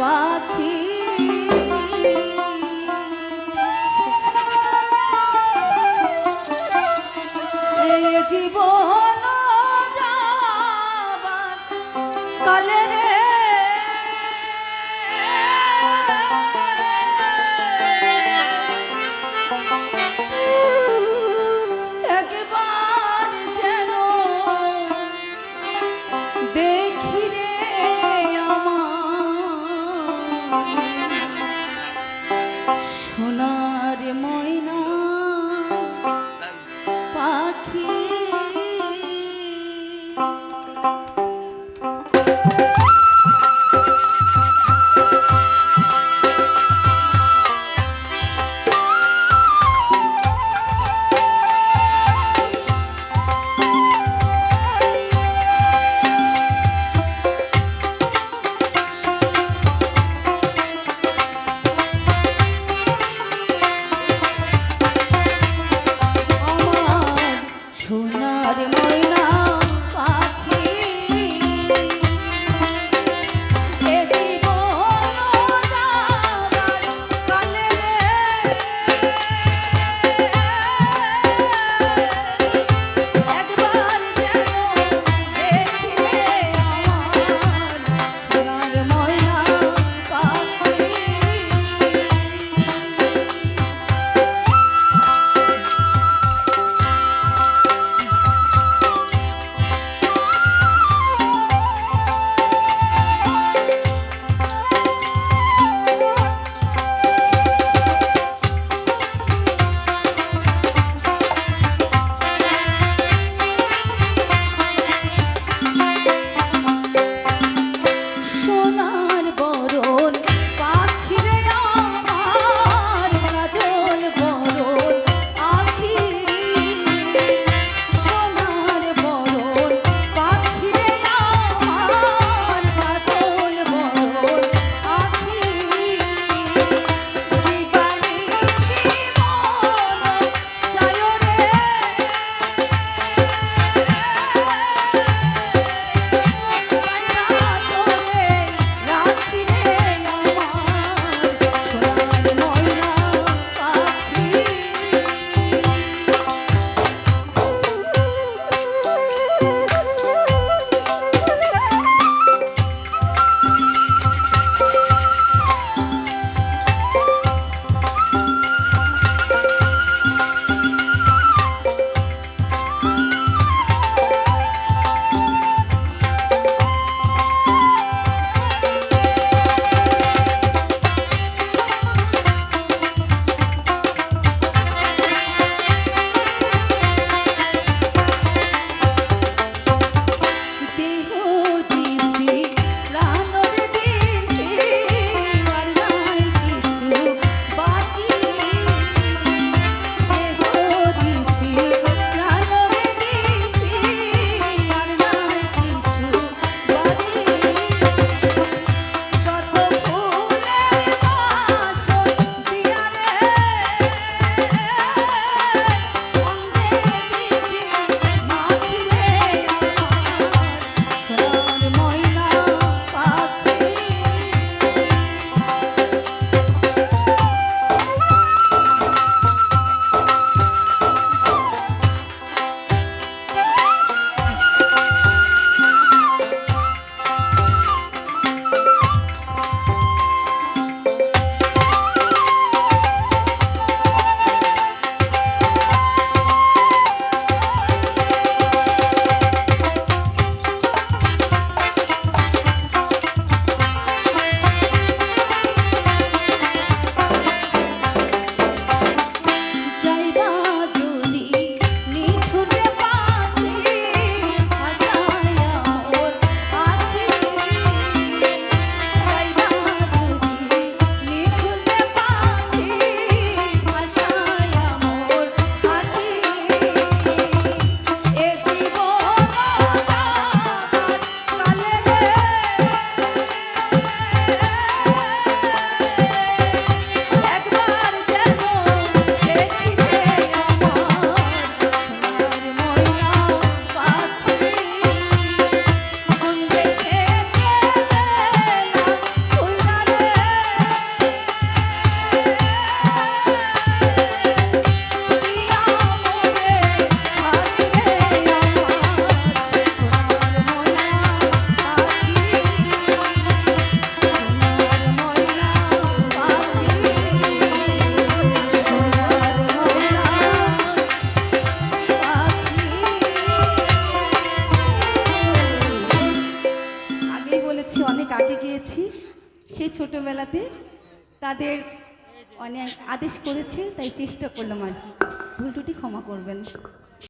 পাখি। জীবন ময়না পাখি আগেই সে ছোটবেলাতে তাদের অনেক আদেশ করেছে, তাই চেষ্টা করলাম আর কি। ভুল ক্ষমা করবেন।